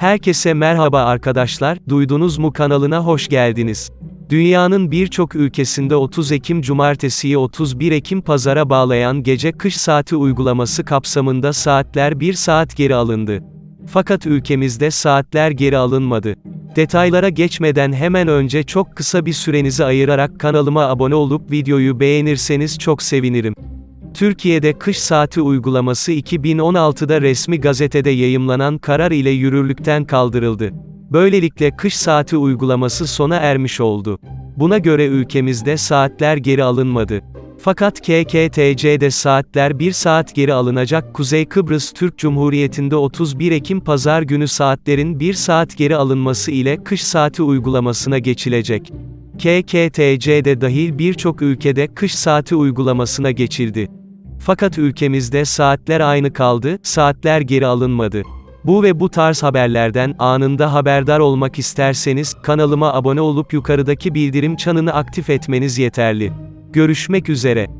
Herkese merhaba arkadaşlar, duydunuz mu kanalına hoş geldiniz. Dünyanın birçok ülkesinde 30 Ekim Cumartesi'yi 31 Ekim Pazara bağlayan gece kış saati uygulaması kapsamında saatler 1 saat geri alındı. Fakat ülkemizde saatler geri alınmadı. Detaylara geçmeden hemen önce çok kısa bir sürenizi ayırarak kanalıma abone olup videoyu beğenirseniz çok sevinirim. Türkiye'de kış saati uygulaması 2016'da resmi gazetede yayımlanan karar ile yürürlükten kaldırıldı. Böylelikle kış saati uygulaması sona ermiş oldu. Buna göre ülkemizde saatler geri alınmadı. Fakat KKTC'de saatler 1 saat geri alınacak Kuzey Kıbrıs Türk Cumhuriyeti'nde 31 Ekim Pazar günü saatlerin 1 saat geri alınması ile kış saati uygulamasına geçilecek. KKTC'de dahil birçok ülkede kış saati uygulamasına geçildi. Fakat ülkemizde saatler aynı kaldı, saatler geri alınmadı. Bu ve bu tarz haberlerden anında haberdar olmak isterseniz kanalıma abone olup yukarıdaki bildirim çanını aktif etmeniz yeterli. Görüşmek üzere.